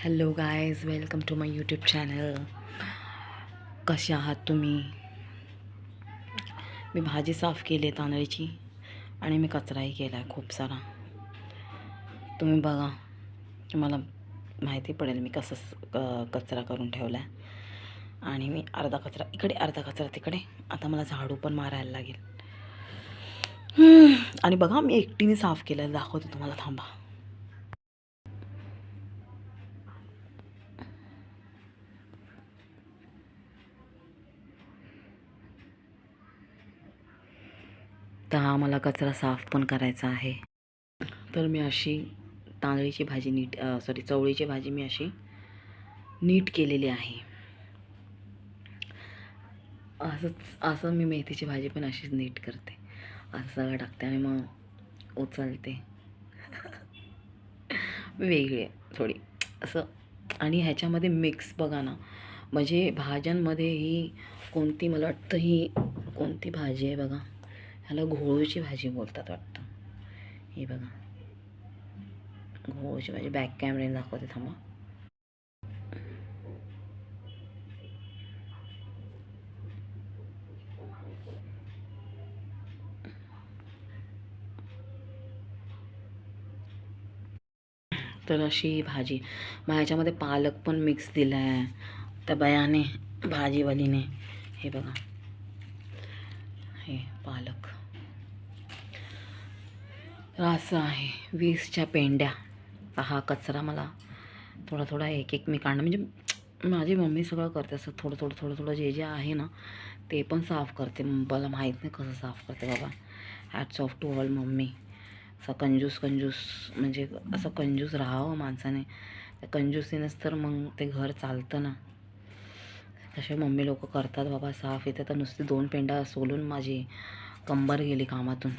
Hello guys welcome to my YouTube channel कसे आहात तुम्ही? मी भाजी साफ केली आहे तांदळीची आणि मी कचराही केला आहे खूप सारा. तुम्ही बघा तुम्हाला माहिती पडेल मी कसं कचरा करून ठेवला आहे आणि मी अर्धा कचरा इकडे अर्धा कचरा तिकडे. आता मला झाडू पण मारायला लागेल. आणि बघा मी एकटीने साफ केलं दाखवते तुम्हाला थांबा. आता हा मला कचरा साफ पण करायचा आहे. तर मी अशी तांदळीची भाजी नीट सॉरी चवळीची भाजी मी अशी नीट केलेली आहे. असंच असं मी मेथीची भाजी पण अशीच नीट करते. असं सगळं टाकते आणि मग उचलते. वेगळी आहे थोडी. असं आणि ह्याच्यामध्ये मिक्स बघा ना. म्हणजे भाज्यांमध्ये ही कोणती मला वाटतं ही कोणती भाजी आहे बघा. ह्याला घोळूची भाजी बोलतात वाटतं. हे बघा. घोळूची भाजी बॅक कॅमेऱ्याने दाखवते थांबा. तर अशी भाजी. मग ह्याच्यामध्ये पालक पण मिक्स दिला आहे त्या बयाने भाजीवालीने. हे बघा. हे पालक. तर असं आहे वीसच्या पेंड्या. हा कचरा मला थोडा थोडा एक एक मी काढणं म्हणजे माझी मम्मी सगळं करते असं थोडं थोडं थोडं थोडं जे जे आहे ना ते पण साफ करते. मला माहीत नाही कसं साफ करते बाबा. Hats off to all mummy. असं कंजूस कंजूस म्हणजे असं कंजूस राहावं माणसाने. त्या कंजूसीनेच तर मग ते घर चालतं ना. तसे मम्मी लोक करतात बाबा साफ. इथे तर नुसती दोन पेंडा सोलून माझी कंबर गेली कामातून.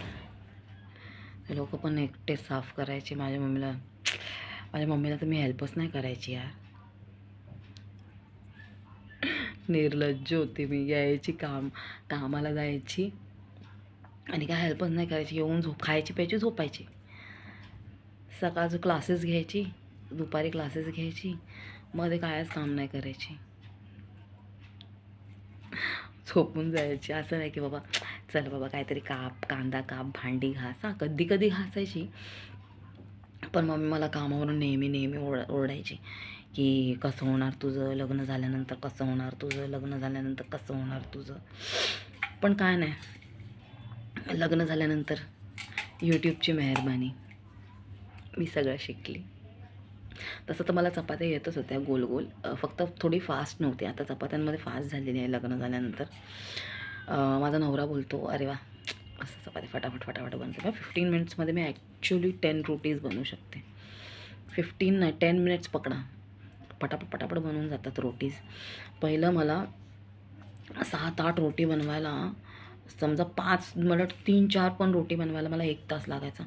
ते लोक पण एकटे साफ करायचे. माझ्या मम्मीला माझ्या मम्मीला तर मी हेल्पच नाही करायची यार. निर्लज्ज होती मी. यायची काम कामाला जायची आणि काय हेल्पच नाही करायची. येऊन झोप खायची प्यायची झोपायची. सकाळचं क्लासेस घ्यायची दुपारी क्लासेस घ्यायची. मध्ये कायच काम नाही करायची. झोपून जायची. असं नाही की बाबा चल बाबा काहीतरी काप कांदा काप भांडी घास. हा कधी कधी घासायची. पण मम्मी मला कामावरून नेहमी नेहमी ओढ ओरडायची की कसं होणार तुझं? लग्न झाल्यानंतर कसं होणार तुझं? लग्न झाल्यानंतर कसं होणार तुझं? पण काय नाही. लग्न झाल्यानंतर यूट्यूबची मेहरबानी. मी सगळं शिकली. तसं तर मला चपात्या येतच होत्या गोल गोल. फक्त थोडी फास्ट नव्हती. आता चपात्यांमध्ये फास्ट झालेली आहे लग्न झाल्यानंतर. माझा नवरा बोलतो अरे वा असं चपाती फटाफट फटाफट बनते. फिफ्टीन मिनिट्समध्ये मी ॲक्च्युली टेन रोटीज बनवू शकते. फिफ्टीन नाही टेन मिनिट्स पकडा. पटापट पटापट बनवून जातात रोटीज पहिलं मला सात आठ रोटी बनवायला समजा पाच मला तीन चार पण रोटी बनवायला मला एक तास लागायचा.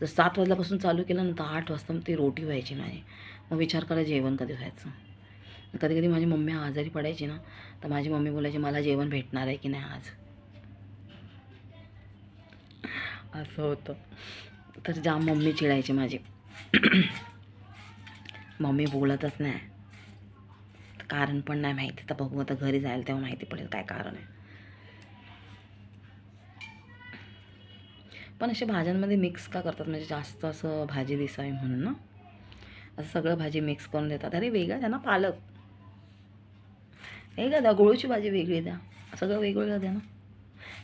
जर सात वाजल्यापासून चालू केलं ना तर आठ वाजता मग ती रोटी व्हायची माझी. मग विचार करा जेवण कधी व्हायचं. कधी कधी माझी मम्मी आजारी पडायची ना तर माझी मम्मी बोलायची मला जेवण भेटणार आहे की नाही आज? असं होतं. तर जाम मम्मी चिडायची माझी. मम्मी बोलतच नाही. कारण पण नाही माहिती. तर बघू आता घरी जायला तेव्हा माहिती पडेल काय कारण आहे. पण असे भाज्यांमध्ये मिक्स का करतात? म्हणजे जास्त असं भाजी दिसावी म्हणून ना? असं सगळं भाजी मिक्स करून देतात. अरे वेगळं द्या ना पालक. वेगळं द्या गोळूची भाजी वेगळी द्या. सगळं वेगवेगळं द्या ना.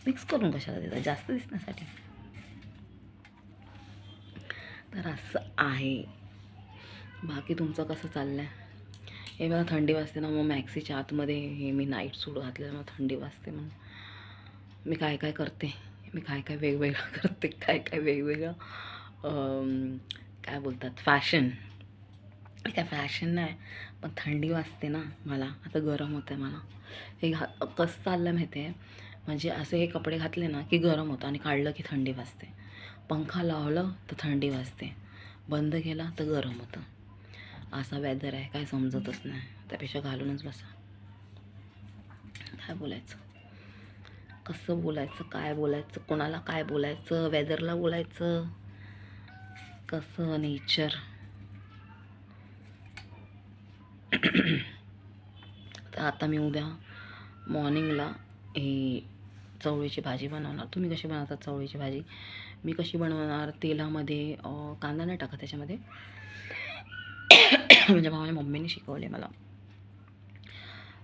मिक्स करून कशाला देतात जास्त दिसण्यासाठी. तर असं आहे. बाकी तुमचं कसं चाललं आहे हे मला थंडी वाजते ना मग मॅक्सीच्या आतमध्ये हे मी नाईट सूट घातलेलं मग थंडी वाजते म्हणून. मी काय काय करते? मी काय काय वेगवेगळं करते काय काय वेगवेगळं. काय बोलतात फॅशन काय फॅशन नाही पण थंडी वाजते ना मला. आता गरम होतं आहे मला. हे घा कसं चाललं माहिती आहे म्हणजे असे हे कपडे घातले ना की गरम होतं आणि काढलं की थंडी वाजते. पंखा लावलं तर थंडी वाजते. बंद केला तर गरम होतं. असा वेदर आहे काय समजतच नाही. त्यापेक्षा घालूनच बसा. काय बोलायचं? कसं बोलायचं काय बोलायचं कोणाला काय बोलायचं वेदरला बोलायचं? कसं नेचर तर आता मी उद्या मॉर्निंगला ही चवळीची भाजी बनवणार. तुम्ही कशी बनवतात चवळीची भाजी? मी कशी बनवणार? तेलामध्ये कांदा नाही टाकत त्याच्यामध्ये. म्हणजे भावाने मम्मीने शिकवले मला.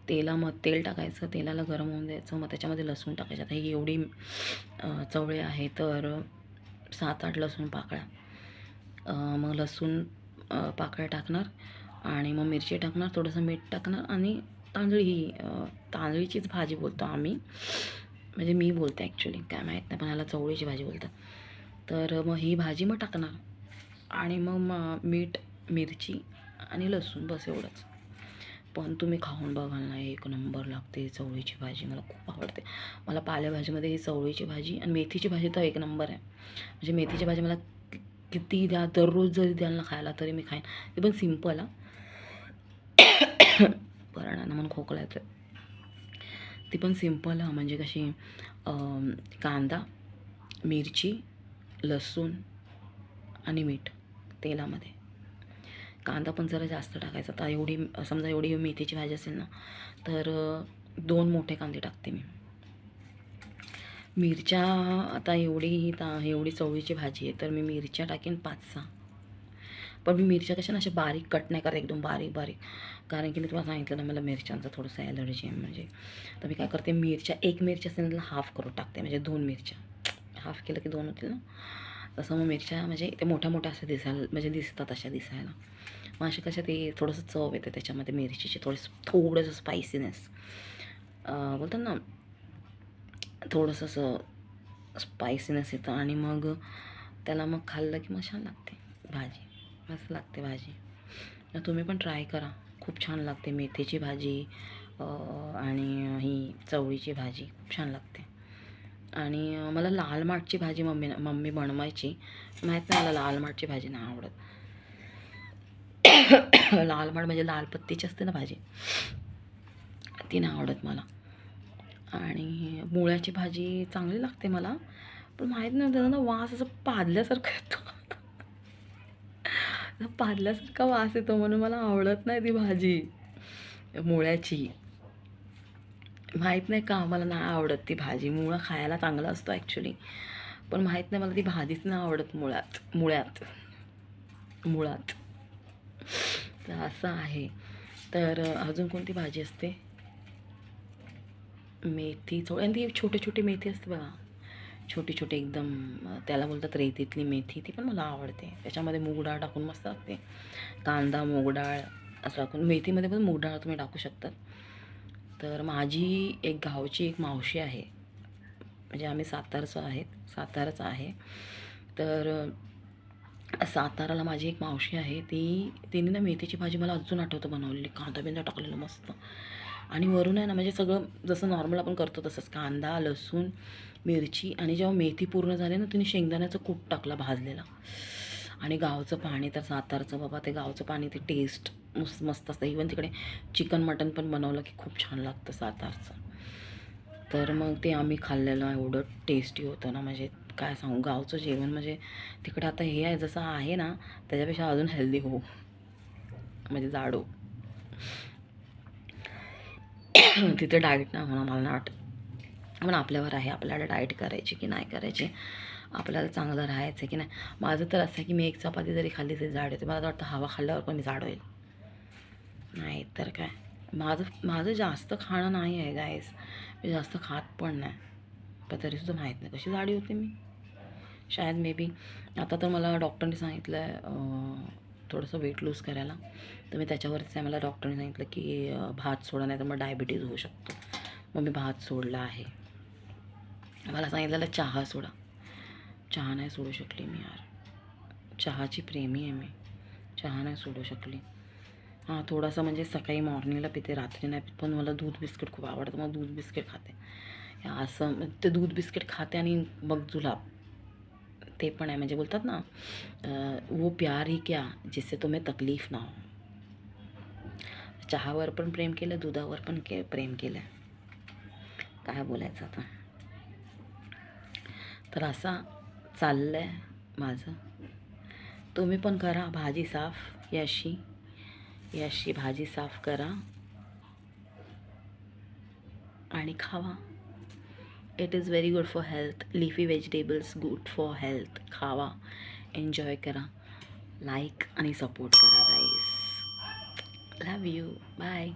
तेला मग तेल टाकायचं तेलाला गरम होऊन द्यायचं मग त्याच्यामध्ये लसूण टाकायचं. आता ही एवढी चवळी आहे तर सात आठ लसूण पाकळ्या. मग लसूण पाकळ्या टाकणार आणि मग मिरची टाकणार थोडंसं मीठ टाकणार आणि तांदळी ही तांदळीचीच भाजी बोलतो आम्ही. म्हणजे मी बोलते ॲक्च्युली काय माहीत नाही पण ह्याला चवळीची भाजी बोलतात. तर मग ही भाजी मग टाकणार आणि मग मीठ मिरची आणि लसूण बस एवढंच. पण तुम्ही खाऊन बघाल ना एक नंबर लागते चवळीची भाजी. मला खूप आवडते. मला पालेभाजीमध्ये ही चवळीची भाजी आणि मेथीची भाजी तर एक नंबर आहे. म्हणजे मेथीची भाजी मला किती द्या दररोज जरी द्याल ना खायला तरी मी खाईन. ते पण सिंपल हा. पराणानं म्हणून खोकला येतो ती पण सिंपल हा. म्हणजे कशी कांदा मिरची लसूण आणि मीठ तेलामध्ये. कांदा पण जरा जास्त टाकायचा. आता एवढी समजा एवढी मेथीची भाजी असेल ना तर दोन मोठे कांदे टाकते मी. मिरच्या आता एवढी ता एवढी चवळीची भाजी आहे तर मी मिरच्या टाकेन पाच सहा. पण मी मिरच्या कशा ना अशा बारीक कट नाही करत एकदम बारीक बारीक. कारण की मी तुम्हाला सांगितलं ना मला मिरच्यांचा थोडंसं ॲलर्जी आहे म्हणजे. तर मी काय करते मिरच्या एक मिरच्या असेल ना त्याला हाफ करून टाकते म्हणजे दोन मिरच्या. हाफ केलं की दोन होतील ना? तसं मग मिरच्या म्हणजे ते मोठ्या मोठ्या असं दिसायला म्हणजे दिसतात अशा दिसायला. मग अशा कशा ते थोडंसं चव येते त्याच्यामध्ये मिरचीची थोडंसं थोडंसं स्पायसीनेस बोलतात ना थोडंसं असं स्पायसीनेस येतं आणि मग त्याला मग खाल्लं की मग छान लागते भाजी. मस्त लागते भाजी. तुम्ही पण ट्राय करा. खूप छान लागते मेथीची भाजी आणि ही चवळीची भाजी. खूप छान लागते. आणि मला लाल माठची भाजी मम्मी मम्मी बनवायची. माहीत नाही मला लाल माठची भाजी नाही आवडत. लाल माठ म्हणजे लाल पत्तीची असते ना भाजी. ती नाही आवडत मला. आणि मुळ्याची भाजी चांगली लागते मला पण माहीत नाही त्याचा ना वास असं पादल्यासारखं येतो. पादल्यासारखा वास येतो म्हणून मला आवडत नाही ती भाजी. मुळ्याची. माहीत नाही का मला नाही आवडत ती भाजी. मुळं खायला चांगला असतो ॲक्च्युली पण माहीत नाही मला ती भाजीच नाही आवडत मुळात मुळ्यात मुळात. तर असं आहे. तर अजून कोणती भाजी असते? मेथी थोडी आणि ती छोटे छोटे मेथी असते बघा. छोटी छोटी एकदम त्याला बोलतात रेतीतली मेथी. ती पण मला आवडते. त्याच्यामध्ये मूग डाळ टाकून मस्त लागते. कांदा मूग डाळ असं टाकून. मेथीमध्ये पण मूग डाळ तुम्ही टाकू शकतात. तर माझी एक गावची एक मावशी आहे. म्हणजे आम्ही सातारचं आहेत साताराचं आहे. तर साताराला माझी एक मावशी आहे. ती तिने ना मेथीची भाजी मला अजून आठवतं बनवलेली. कांदा बिंदा टाकलेलं मस्त. आणि वरून आहे ना म्हणजे सगळं जसं नॉर्मल आपण करतो तसंच. कांदा लसूण मिरची आणि जेव्हा मेथी पूर्ण झाली ना तिने शेंगदाण्याचं कूट टाकला भाजलेला. आणि गावचं पाणी तर सातारचं बाबा ते गावचं पाणी ते टेस्ट मस्त मस्त असतं. इवन तिकडे चिकन मटन पण बनवलं की खूप छान लागतं सातारचं. तर मग ते आम्ही खाल्लेलं एवढं टेस्टी होतं ना. म्हणजे काय सांगू गावचं जेवण म्हणजे तिकडे आता हे आहे जसं आहे ना त्याच्यापेक्षा अजून हेल्दी हो. म्हणजे जाडो. तिथे डाएट ना म्हणा मला नाट पण आपल्यावर आहे आपल्याला डाएट करायची की नाही करायची. आपल्याला चांगलं राहायचं आहे की नाही? माझं तर असं आहे की मी एक चपाती जरी खाल्ली तरी जाड येते. मला तर वाटतं हवा खाल्ल्यावर पण मी जाड होईल. नाही तर काय? माझं माझं जास्त खाणं नाही आहे गायस मी जास्त खात पण नाही. पण तरीसुद्धा माहीत नाही कशी जाडी होते मी. शायद मे बी आता तर मला डॉक्टरने सांगितलं आहे थोडंसं वेट लूज करायला. तर मी त्याच्यावरच आहे मला डॉक्टरने सांगितलं की भात सोडा नाही तर मग डायबिटीज होऊ शकतो. मग मी भात सोडला आहे. मला सांगितलेलं चहा सोडा. चहा नाही सोडू शकली मी यार. चहाची प्रेमी आहे मी. चहा नाही सोडू शकली. हां थोडासा म्हणजे सकाळी मॉर्निंगला पिते रात्री नाही पित. पण मला दूध बिस्किट खूप आवडतं. मग दूध बिस्किट खाते. असं मग ते दूध बिस्किट खाते आणि मग जुलाब ते पण आहे. म्हणजे बोलतात ना वो प्यार ही क्या जिससे तुम्ही तकलीफ ना हो. चहावर पण प्रेम केलं दुधावर पण के प्रेम केलं. काय बोलायचं आता? तर असा चाललं आहे माझं. तुम्ही पण करा भाजी साफ याशी याशी भाजी साफ करा. आणि खावा. It is very good for health leafy vegetables good for health खावा. एन्जॉय करा. लाईक आणि सपोर्ट करा राईस लव यू बाय